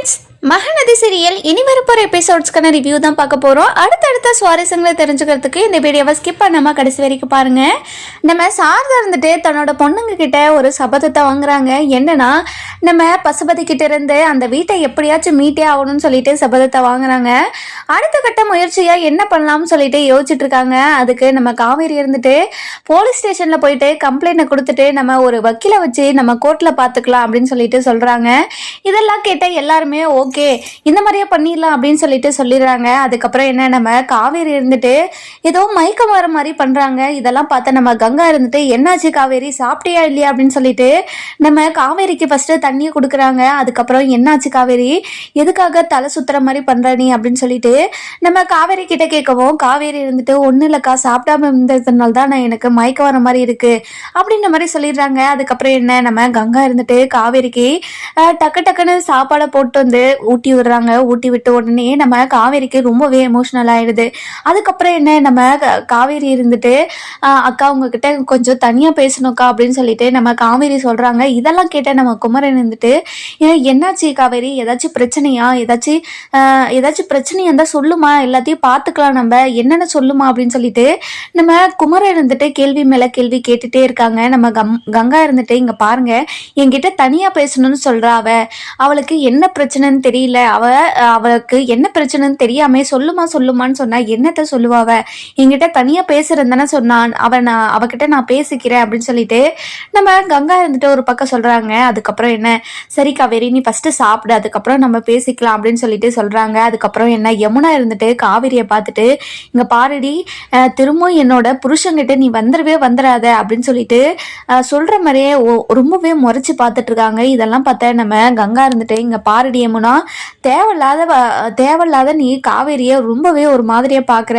friends. Mahanadi serial இனி வரப்போகிற எபிசோட்ஸ்க்கான review தான் பார்க்க போகிறோம் அடுத்தடுத்த சுவாரஸ்யங்களை தெரிஞ்சுக்கிறதுக்கு இந்த வீடியோவை ஸ்கிப் பண்ணாமல் கடைசி வரைக்கும் பாருங்கள் நம்ம சாரதா இருந்துட்டு தன்னோட பொண்ணுங்க கிட்ட ஒரு சபதத்தை வாங்குறாங்க. என்னன்னா நம்ம பசுபதி கிட்ட இருந்து அந்த வீட்டை எப்படியாச்சும் மீட்டே ஆகணும்னு சொல்லிட்டு சபதத்தை வாங்குறாங்க. அடுத்த கட்ட முயற்சியாக என்ன பண்ணலாம்னு சொல்லிட்டு யோசிச்சுட்டு இருக்காங்க. அதுக்கு நம்ம காவேரி இருந்துட்டு போலீஸ் ஸ்டேஷனில் போயிட்டு கம்ப்ளைண்ட்டை கொடுத்துட்டு நம்ம ஒரு வக்கீலை வச்சு நம்ம கோர்ட்டில் பார்த்துக்கலாம் அப்படின்னு சொல்லிட்டு சொல்கிறாங்க இதெல்லாம் கேட்டால் எல்லாருமே ஓகே ஓகே இந்த மாதிரியே பண்ணிடலாம் அப்படின்னு சொல்லிட்டு சொல்லிடுறாங்க. அதுக்கப்புறம் என்ன நம்ம காவேரி இருந்துட்டு ஏதோ மயக்கம் வர மாதிரி பண்ணுறாங்க இதெல்லாம் பார்த்தா நம்ம கங்கா இருந்துட்டு என்னாச்சு காவேரி சாப்பிட்டியா இல்லையா? அப்படின்னு சொல்லிட்டு நம்ம காவேரிக்கு ஃபஸ்ட்டு தண்ணியை கொடுக்குறாங்க. அதுக்கப்புறம் என்னாச்சு காவேரி? எதுக்காக தலை சுத்துற மாதிரி பண்ணுற நீ? அப்படின்னு சொல்லிட்டு நம்ம காவேரி கிட்ட கேட்கவும் காவேரி இருந்துட்டு ஒன்றும் இல்லைக்கா சாப்பிடாம இருந்ததுனால தான் நான் எனக்கு மயக்கம் வர மாதிரி இருக்கு. அப்படின்ற மாதிரி சொல்லிடுறாங்க. அதுக்கப்புறம் என்ன நம்ம கங்கா இருந்துட்டு காவேரிக்கு டக்கு டக்குன்னு சாப்பாடை போட்டு வந்து ஊட்டி விடுறாங்க. ஊட்டி விட்ட உடனே நம்ம காவேரிக்கு ரொம்பவே எமோஷ்னல் ஆயிடுது. அதுக்கப்புறம் என்ன? நம்ம க- காவேரி இருந்துட்டு அக்கா உங்ககிட்ட கொஞ்சம் தனியாக பேசணும்க்கா அப்படின்னு சொல்லிட்டு நம்ம காவேரி சொல்றாங்க. இதெல்லாம் கேட்ட நம்ம குமரன் இருந்துட்டு "ஏன், என்னாச்சு காவேரி? ஏதாச்சும் பிரச்சனையா? ஏதாச்சும் ஏதாச்சும் பிரச்சனையா இருந்தால் சொல்லுமா? எல்லாத்தையும் பார்த்துக்கலாம் நம்ம. என்னென்ன சொல்லுமா? அப்படின்னு சொல்லிட்டு நம்ம குமரன் இருந்துட்டு கேள்வி மேல கேள்வி கேட்டுட்டே இருக்காங்க. நம்ம கம் கங்கா இருந்துட்டு இங்க பாருங்க. என்கிட்ட தனியா பேசணும்னு சொல்கிறா அவ. அவளுக்கு என்ன பிரச்சனைன்னு தெரியல. அவ அவளுக்கு என்ன பிரச்சனைன்னு தெரியாம சொல்லுமா சொல்லுமான்னு சொன்னா என்னத்த சொல்லுவாவ? என்கிட்ட தனியா பேசுறேன் தானே சொன்னான். அவன் நான் அவகிட்ட நான் பேசிக்கிறேன் அப்படின்னு சொல்லிட்டு நம்ம கங்கா இருந்துட்டு ஒரு பக்கம் சொல்றாங்க. அதுக்கப்புறம் என்ன? சரி காவேரி நீ ஃபர்ஸ்ட் சாப்பிடு. அதுக்கப்புறம் நம்ம பேசிக்கலாம் அப்படின்னு சொல்லிட்டு சொல்றாங்க. அதுக்கப்புறம் என்ன? யமுனா இருந்துட்டு காவேரியை பார்த்துட்டு இங்க பாருடி திரும்பவும் என்னோட புருஷன்கிட்ட நீ வந்துடவே வந்துடாத. அப்படின்னு சொல்லிட்டு சொல்ற மாதிரியே ரொம்பவே முறைச்சு பார்த்துட்டு இருக்காங்க. இதெல்லாம் பார்த்தா நம்ம கங்கா இருந்துட்டு இங்க பாருடி யமுனா தேவையில்லாத தேவையில்லாத நீ காவேரியை ரொம்பவே ஒரு மாதிரியா பார்க்குற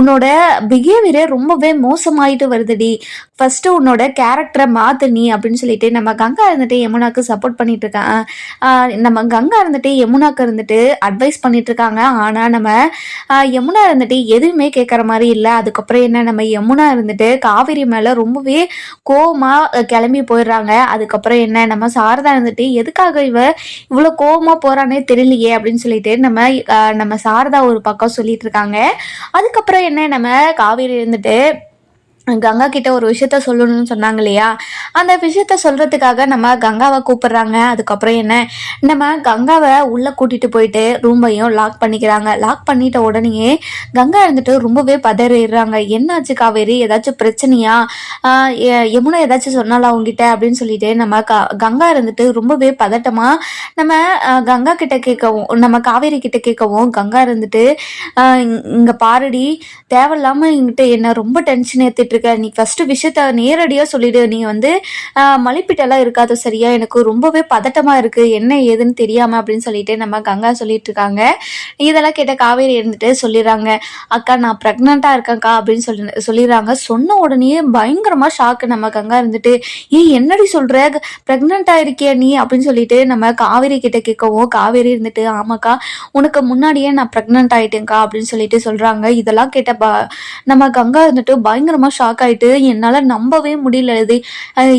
உன்னோட பிஹேவியரே ரொம்பவே மோசமாயிட்டு வருதுடி. ஃபஸ்ட்டு உன்னோட கேரக்டரை மாற்று நீ அப்படின்னு சொல்லிட்டு நம்ம கங்கா இருந்துட்டு யமுனாக்கு சப்போர்ட் பண்ணிட்டு இருக்கான் நம்ம கங்கா இருந்துட்டு யமுனாக்கு இருந்துட்டு அட்வைஸ் பண்ணிட்டு இருக்காங்க ஆனால் நம்ம யமுனா இருந்துட்டு எதுவுமே கேட்குற மாதிரி இல்லை. அதுக்கப்புறம் என்ன நம்ம யமுனா இருந்துட்டு காவேரி மேலே ரொம்பவே கோவமாக கிளம்பி போயிடுறாங்க. அதுக்கப்புறம் என்ன நம்ம சாரதா இருந்துட்டு எதுக்காக இவ இவ்வளோ கோவமாக போகிறானே தெரியலையே அப்படின்னு சொல்லிட்டு நம்ம நம்ம சாரதா ஒரு பக்கம் சொல்லிட்டு இருக்காங்க அதுக்கப்புறம் என்ன நம்ம காவேரி இருந்துட்டு கங்கா கிட்ட ஒரு விஷயத்த சொல்லணும்னு சொன்னாங்க இல்லையா? அந்த விஷயத்த சொல்றதுக்காக நம்ம கங்காவை கூப்பிடுறாங்க. அதுக்கப்புறம் என்ன? நம்ம கங்காவை உள்ள கூட்டிட்டு போயிட்டு ரூமையும் லாக் பண்ணிக்கிறாங்க. லாக் பண்ணிட்ட உடனேயே கங்கா இருந்துட்டு ரொம்பவே பதறிடுறாங்க. என்னாச்சு காவேரி? ஏதாச்சும் பிரச்சனையா? யமுனா ஏதாச்சும் சொன்னாலா உங்ககிட்ட அப்படின்னு சொல்லிட்டு நம்ம க- கங்கா இருந்துட்டு ரொம்பவே பதட்டமா நம்ம கங்கா கிட்ட கேட்கவும் நம்ம காவேரி கிட்ட கேட்கவும் கங்கா இருந்துட்டு ஆஹ் இங்க- இங்க தேவையில்லாம என்கிட்ட என்ன ரொம்ப டென்ஷன் ஏத்திட்டு இருக்க. நீ ஃபர்ஸ்ட் விஷயத்த நேரடியாக சொல்லிடு. நீ வந்து மலைப்பிட்டெல்லாம் இருக்காது சரியா? எனக்கு ரொம்பவே பதட்டமா இருக்கு. என்ன ஏதுன்னு தெரியாம அப்படின்னு சொல்லிட்டு நம்ம கங்கா சொல்லிட்டு இருக்காங்க. இதெல்லாம் கேட்ட காவேரி இருந்துட்டு சொல்லிடுறாங்க. அக்கா நான் ப்ரெக்னெண்டா இருக்கேன்க்கா அப்படின்னு சொல்லி சொல்லிடுறாங்க. சொன்ன உடனே பயங்கரமா ஷாக்கு நம்ம கங்கா இருந்துட்டு ஏன் என்னடி சொல்ற? ப்ரெக்னெண்டா இருக்கியா நீ? அப்படின்னு சொல்லிட்டு நம்ம காவேரி கிட்ட கேட்கவும் காவேரி இருந்துட்டு ஆமாக்கா உனக்கு முன்னாடியே நான் ப்ரெக்னென்ட் ஆயிட்டேன்க்கா அப்படின்னு சொல்லிட்டு சொல்றாங்க. இதெல்லாம் கேட்ட ப நம்ம கங்கா இருந்துட்டு பயங்கரமா ஷாக் ஸ்டாகிட்டு என்னால் நம்பவே முடியல இது.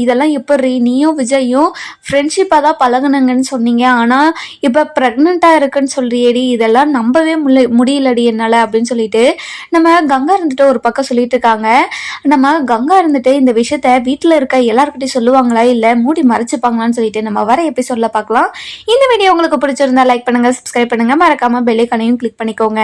இதெல்லாம் எப்படி நீயும் விஜயும் ஃப்ரெண்ட்ஷிப்பாக தான் பழகுனங்கன்னு சொன்னீங்க. ஆனால் இப்போ ப்ரெக்னெண்ட்டாக இருக்குன்னு சொல்றியேடி இதெல்லாம் நம்பவே முல்ல முடியலடி என்னால் அப்படின்னு சொல்லிட்டு நம்ம கங்கா இருந்துட்டு ஒரு பக்கம் சொல்லிட்டு இருக்காங்க. நம்ம கங்கா இருந்துட்டு இந்த விஷயத்த வீட்டில் இருக்க எல்லாருக்கிட்டையும் சொல்லுவாங்களா? இல்லை மூடி மறைச்சிப்பாங்களான்னு சொல்லிட்டு நம்ம வர எபிசோடில் பார்க்கலாம். இந்த வீடியோ உங்களுக்கு பிடிச்சிருந்தா லைக் பண்ணுங்க சப்ஸ்கிரைப் பண்ணுங்க. மறக்காமல் பெல்லைக்கனையும் கிளிக் பண்ணிக்கோங்க.